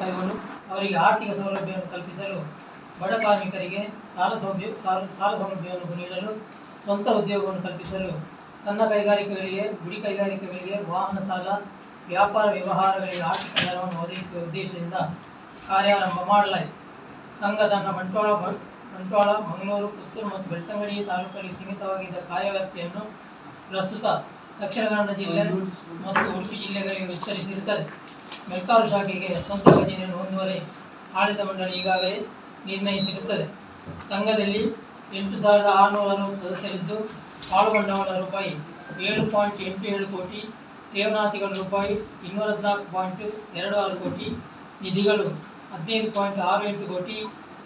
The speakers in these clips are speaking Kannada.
ಕೈಗೊಂಡು ಅವರಿಗೆ ಆರ್ಥಿಕ ಸೌಲಭ್ಯವನ್ನು ಕಲ್ಪಿಸಲು ಬಡ ಕಾರ್ಮಿಕರಿಗೆ ಸಾಲ ಸೌಲಭ್ಯ ಸಾಲ ಸಾಲ ಸೌಲಭ್ಯವನ್ನು ನೀಡಲು ಸ್ವಂತ ಉದ್ಯೋಗವನ್ನು ಕಲ್ಪಿಸಲು ಸಣ್ಣ ಕೈಗಾರಿಕೆಗಳಿಗೆ, ಗುಡಿ ಕೈಗಾರಿಕೆಗಳಿಗೆ, ವಾಹನ ಸಾಲ, ವ್ಯಾಪಾರ ವ್ಯವಹಾರಗಳಿಗೆ ಆರ್ಥಿಕ ನೆರವನ್ನು ಒದಗಿಸುವ ಉದ್ದೇಶದಿಂದ ಕಾರ್ಯಾರಂಭ ಮಾಡಲಾಯಿತು. ಸಂಘದ ಬಂಟ್ವಾಳ ಬ- ಬಂಟ್ವಾಳ, ಮಂಗಳೂರು, ಪುತ್ತೂರು ಮತ್ತು ಬೆಳ್ತಂಗಡಿ ತಾಲೂಕಲ್ಲಿ ಸೀಮಿತವಾಗಿದ್ದ ಕಾರ್ಯವ್ಯಾಪ್ತಿಯನ್ನು ಪ್ರಸ್ತುತ ದಕ್ಷಿಣ ಕನ್ನಡ ಜಿಲ್ಲೆ ಮತ್ತು ಉಡುಪಿ ಜಿಲ್ಲೆಗಳಿಗೆ ವಿಸ್ತರಿಸಿರುತ್ತದೆ ಮೆಲ್ಕಾಲು ಶಾಖೆಗೆ ಸ್ವಂತ ಖಜಾನೆಯನ್ನು ಹೊಂದುವರೆ ಆಡಳಿತ ಮಂಡಳಿ ಈಗಾಗಲೇ ನಿರ್ಣಯಿಸಿರುತ್ತದೆ. ಸಂಘದಲ್ಲಿ ಎಂಟು ಸಾವಿರದ ಆರುನೂರ ಅರವತ್ತು ಸದಸ್ಯರಿದ್ದು ಆಳು ಬಂಡವಾಳ ರೂಪಾಯಿ ಏಳು ಪಾಯಿಂಟ್ ಎಂಟು ಏಳು ಕೋಟಿ, ಠೇವಣಾತಿಗಳು ರೂಪಾಯಿ ಇನ್ನೂರ ಹದಿನಾಲ್ಕು ಪಾಯಿಂಟ್ ಎರಡು ಆರು ಕೋಟಿ, ನಿಧಿಗಳು ಹದಿನೈದು ಪಾಯಿಂಟ್ ಆರು ಎಂಟು ಕೋಟಿ,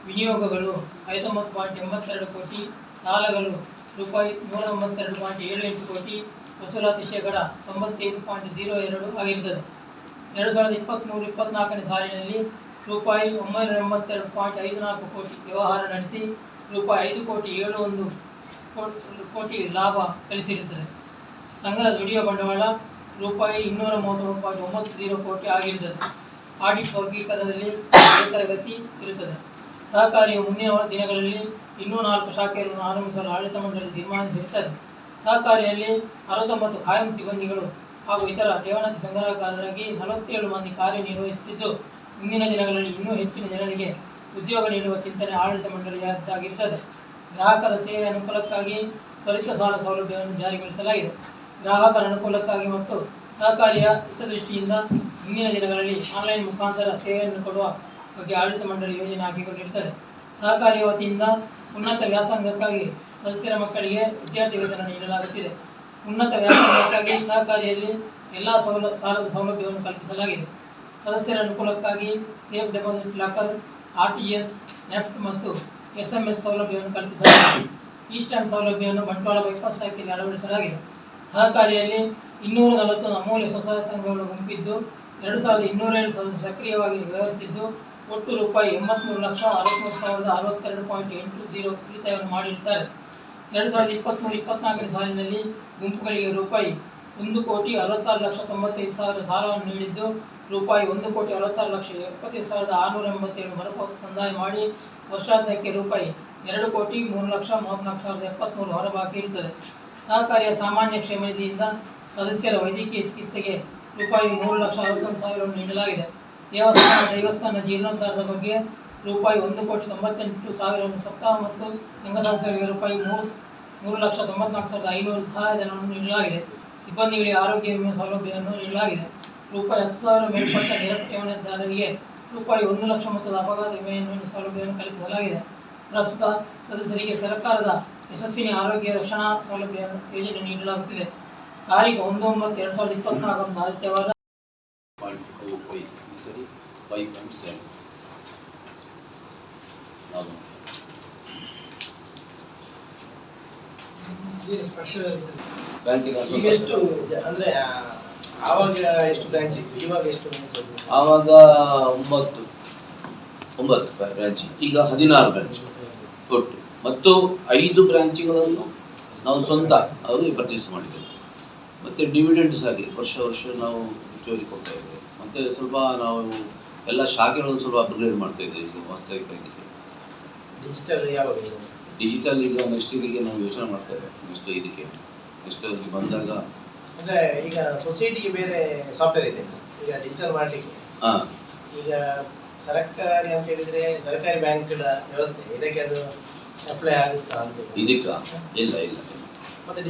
ವಿನಿಯೋಗಗಳು ಐವತ್ತೊಂಬತ್ತು ಪಾಯಿಂಟ್ ಎಂಬತ್ತೆರಡು ಕೋಟಿ, ಸಾಲಗಳು ರೂಪಾಯಿ ನೂರ ಒಂಬತ್ತೆರಡು ಪಾಯಿಂಟ್ ಏಳು ಎಂಟು ಕೋಟಿ ವಸೂಲಾತಿ ಶೇಕಡ ತೊಂಬತ್ತೈದು ಪಾಯಿಂಟ್ ಜೀರೋ ಎರಡು ಆಗಿರುತ್ತದೆ. ಎರಡು ಸಾವಿರದ ಇಪ್ಪತ್ತ್ಮೂರು ಇಪ್ಪತ್ತ್ನಾಲ್ಕನೇ ಸಾಲಿನಲ್ಲಿ ರೂಪಾಯಿ ಒಂಬೈನೂರ ಎಂಬತ್ತೆರಡು ಪಾಯಿಂಟ್ ಐದು ನಾಲ್ಕು ಕೋಟಿ ವ್ಯವಹಾರ ನಡೆಸಿ ರೂಪಾಯಿ ಐದು ಕೋಟಿ ಏಳು ಒಂದು ಕೋಟಿ ಲಾಭ ಗಳಿಸಿರುತ್ತದೆ. ಸಂಘದ ದುಡಿಯುವ ಬಂಡವಾಳ ರೂಪಾಯಿ ಇನ್ನೂರ ಮೂವತ್ತೊಂದು ಪಾಯಿಂಟ್ ಒಂಬತ್ತು ಜೀರೋ ಕೋಟಿ ಆಗಿರುತ್ತದೆ. ಆಡಿಟ್ ವರ್ಗೀಕರಣದಲ್ಲಿ ತರಗತಿ ಇರುತ್ತದೆ. ಸಹಕಾರಿಯು ಮುಂದಿನ ದಿನಗಳಲ್ಲಿ ಇನ್ನೂ ನಾಲ್ಕು ಶಾಖೆಯನ್ನು ಆರಂಭಿಸಲು ಆಡಳಿತ ಮಂಡಳಿ ತೀರ್ಮಾನಿಸಿರುತ್ತದೆ. ಸಹಕಾರಿಯಲ್ಲಿ ಅರವತ್ತೊಂಬತ್ತು ಕಾಯಂ ಸಿಬ್ಬಂದಿಗಳು ಹಾಗೂ ಇತರ ಠೇವಣಿ ಸಂಗ್ರಹಕಾರರಾಗಿ ನಲವತ್ತೇಳು ಮಂದಿ ಕಾರ್ಯನಿರ್ವಹಿಸುತ್ತಿದ್ದು ಮುಂದಿನ ದಿನಗಳಲ್ಲಿ ಇನ್ನೂ ಹೆಚ್ಚಿನ ಜನರಿಗೆ ಉದ್ಯೋಗ ನೀಡುವ ಚಿಂತನೆ ಆಡಳಿತ ಮಂಡಳಿಯದ್ದಾಗಿರುತ್ತದೆ. ಗ್ರಾಹಕರ ಸೇವೆ ಅನುಕೂಲಕ್ಕಾಗಿ ತ್ವರಿತ ಸಾಲ ಸೌಲಭ್ಯವನ್ನು ಜಾರಿಗೊಳಿಸಲಾಗಿದೆ. ಗ್ರಾಹಕರ ಅನುಕೂಲಕ್ಕಾಗಿ ಮತ್ತು ಸಹಕಾರಿಯ ಹಿತದೃಷ್ಟಿಯಿಂದ ಮುಂದಿನ ದಿನಗಳಲ್ಲಿ ಆನ್ಲೈನ್ ಮುಖಾಂತರ ಸೇವೆಯನ್ನು ಕೊಡುವ ಬಗ್ಗೆ ಆಡಳಿತ ಮಂಡಳಿ ಯೋಜನೆ ಹಾಕಿಕೊಂಡಿರುತ್ತದೆ. ಸಹಕಾರಿಯ ವತಿಯಿಂದ ಉನ್ನತ ವ್ಯಾಸಂಗಕ್ಕಾಗಿ ಸದಸ್ಯರ ಮಕ್ಕಳಿಗೆ ವಿದ್ಯಾರ್ಥಿ ವೇತನ ನೀಡಲಾಗುತ್ತಿದೆ. ಉನ್ನತ ವ್ಯಾಸಂಗಕ್ಕಾಗಿ ಸಹಕಾರಿಯಲ್ಲಿ ಎಲ್ಲ ಸೌಲ ಸಾಲದ ಸೌಲಭ್ಯವನ್ನು ಕಲ್ಪಿಸಲಾಗಿದೆ. ಸದಸ್ಯರ ಅನುಕೂಲಕ್ಕಾಗಿ safe deposit locker, R T S, NEFT ಮತ್ತು ಎಸ್ ಎಂ ಎಸ್ ಸೌಲಭ್ಯವನ್ನು ಕಲ್ಪಿಸಲಾಗಿದೆ. ಈಸ್ಟರ್ನ್ ಸೌಲಭ್ಯವನ್ನು ಬಂಟ್ವಾಳ ಬೈಪಾಸ್ ಶಾಖೆಯಲ್ಲಿ ಅಳವಡಿಸಲಾಗಿದೆ. ಸಹಕಾರಿಯಲ್ಲಿ ಇನ್ನೂರ ನಲವತ್ತೊಂದು ಅಮೂಲ್ಯ ಸ್ವಸಹಾಯ ಸಂಘಗಳು ಗುಂಪಿದ್ದು, ಎರಡು ಸಾವಿರದ ಇನ್ನೂರೇಳು ಸದಸ್ಯರು ಸಕ್ರಿಯವಾಗಿ ವ್ಯವಹರಿಸಿದ್ದು ಒಟ್ಟು ರೂಪಾಯಿ ಎಂಬತ್ತ್ಮೂರು ಲಕ್ಷ ಅರವತ್ತ್ಮೂರು ಸಾವಿರದ ಅರವತ್ತೆರಡು ಪಾಯಿಂಟ್ ಎಂಟು ಜೀರೋ ಉಳಿತಾಯವನ್ನು ಮಾಡಿರುತ್ತಾರೆ ಎರಡು ಸಾವಿರದ ಇಪ್ಪತ್ತ್ಮೂರು ಇಪ್ಪತ್ತ್ನಾಲ್ಕನೇ ಸಾಲಿನಲ್ಲಿ ಗುಂಪುಗಳಿಗೆ ರೂಪಾಯಿ ಒಂದು ಕೋಟಿ ಅರವತ್ತಾರು ಲಕ್ಷ ತೊಂಬತ್ತೈದು ಸಾವಿರ ಸಾಲವನ್ನು ನೀಡಿದ್ದು, ರೂಪಾಯಿ ಒಂದು ಕೋಟಿ ಅರವತ್ತಾರು ಲಕ್ಷ ಎಪ್ಪತ್ತೈದು ಸಾವಿರದ ಆರುನೂರ ಎಂಬತ್ತೇಳು ಮರುಪಾವತಿ ಸಂದಾಯ ಮಾಡಿ, ವರ್ಷಾಂತ್ಯಕ್ಕೆ ರೂಪಾಯಿ ಎರಡು ಕೋಟಿ ಮೂರು ಲಕ್ಷ ಮೂವತ್ತ್ನಾಲ್ಕು ಸಾವಿರದ ಎಪ್ಪತ್ತ್ಮೂರು ಹೊರಬಾಕಿ ಇರುತ್ತದೆ. ಸಹಕಾರಿಯ ಸಾಮಾನ್ಯ ಕ್ಷೇಮ ನಿಧಿಯಿಂದ ಸದಸ್ಯರ ವೈದ್ಯಕೀಯ ಚಿಕಿತ್ಸೆಗೆ ರೂಪಾಯಿ ಮೂರು ಲಕ್ಷ ಅರವತ್ತೊಂದು ಸಾವಿರವನ್ನು ನೀಡಲಾಗಿದೆ. ದೇವಸ್ಥಾನ ದೇವಸ್ಥಾನ ಜೀರ್ಣೋದ್ಧಾರದ ಬಗ್ಗೆ ರೂಪಾಯಿ ಒಂದು ಕೋಟಿ ತೊಂಬತ್ತೆಂಟು ಸಾವಿರವನ್ನು ಸಪ್ತಾಹ ಮತ್ತು ಸಂಘ ಸಂಸ್ಥೆಗಳಿಗೆ ರೂಪಾಯಿ ಮೂರು ಮೂರು ಲಕ್ಷ ತೊಂಬತ್ನಾಲ್ಕು ಸಾವಿರದ ಐನೂರು ಸಹಾಯಧನವನ್ನು ನೀಡಲಾಗಿದೆ. ಸಿಬ್ಬಂದಿಗಳಿಗೆ ಆರೋಗ್ಯ ವಿಮೆ ಸೌಲಭ್ಯವನ್ನು ನೀಡಲಾಗಿದೆ. ರೂಪಾಯಿ ಹತ್ತು ಸಾವಿರ ಮೇಲ್ಪಟ್ಟ ನೇರ ಠೇವಣಿದಾರರಿಗೆ ರೂಪಾಯಿ ಒಂದು ಲಕ್ಷ ಮೊತ್ತದ ಅಪಘಾತ ವಿಮೆಯನ್ನು ಸೌಲಭ್ಯವನ್ನು ಕಲ್ಪಿಸಲಾಗಿದೆ. ಪ್ರಸ್ತುತ ಸದಸ್ಯರಿಗೆ ಸರ್ಕಾರದ ಯಶಸ್ವಿನಿ ಆರೋಗ್ಯ ರಕ್ಷಣಾ ಸೌಲಭ್ಯವನ್ನು ಯೋಜನೆ ನೀಡಲಾಗುತ್ತಿದೆ. ತಾರೀಕು ಒಂದು ಒಂಬತ್ತು ಎರಡು ಸಾವಿರದ ಇಪ್ಪತ್ನಾಲ್ಕರಂದು ಆದಿತ್ಯವಾರ ಸರಿ? ಫೈವ್ ಪಾಯಿಂಟ್ ಸೆವೆನ್ ಆವಾಗ ಒಂಬತ್ತು. ಒಂಬತ್ತು ಬ್ರಾಂಚ್ ಈಗ ಹದಿನಾರು ಬ್ರಾಂಚ್ ಕೊಟ್ಟು ಮತ್ತು ಐದು ಬ್ರಾಂಚ್ಗಳನ್ನು ನಾವು ಸ್ವಂತ ಅವರಿಗೆ ಪರ್ಚೇಸ್ ಮಾಡಿದ್ದೇವೆ. ಮತ್ತೆ ಡಿವಿಡೆಂಡ್ಸ್ ಆಗಿ ವರ್ಷ ವರ್ಷ ನಾವು ಹೆಚ್ಚುವರಿ ಕೊಡ್ತಾ ಇದ್ದೇವೆ. ಮತ್ತು ಸ್ವಲ್ಪ ನಾವು ಎಲ್ಲ ಶಾಖೆಗಳನ್ನು ಸ್ವಲ್ಪ ಅಪ್ಗ್ರೇಡ್ ಮಾಡ್ತಾ ಇದ್ದೇವೆ ಈಗ ಹೊಸದಾಗಿ ಡಿಜಿಟಲ್ ಯಾವಾಗ ಡಿಜಿಟಲ್ ಈಗ ನೆಕ್ಸ್ಟ್ ಇದಕ್ಕೆ ನಾವು ಯೋಚನೆ ಮಾಡ್ತಾ ಇದ್ದೇವೆ ನೆಕ್ಸ್ಟ್ ಇದಕ್ಕೆ ನೆಕ್ಸ್ಟ್ ಅದಕ್ಕೆ ಬಂದಾಗ ಅಂದ್ರೆ ಈಗ ಸೊಸೈಟಿಗೆ ಬೇರೆ ಸಾಫ್ಟ್ವೇರ್ ಇದೆ. ಈಗ ಡಿಜಿಟಲ್ ಮಾಡ್ಲಿಕ್ಕೆ. ಹಾಂ. ಈಗ ಸರ್ಕಾರಿ ಅಂತ ಹೇಳಿದ್ರೆ ಸರ್ಕಾರಿ ಬ್ಯಾಂಕ್ಗಳ ವ್ಯವಸ್ಥೆ ಇದಕ್ಕೆ ಅದು ಅಪ್ಲೈ ಆಗುತ್ತಾ ಅಂತ. ಇದಕ್ಕ? ಇಲ್ಲ ಇಲ್ಲ. ಮತ್ತೆ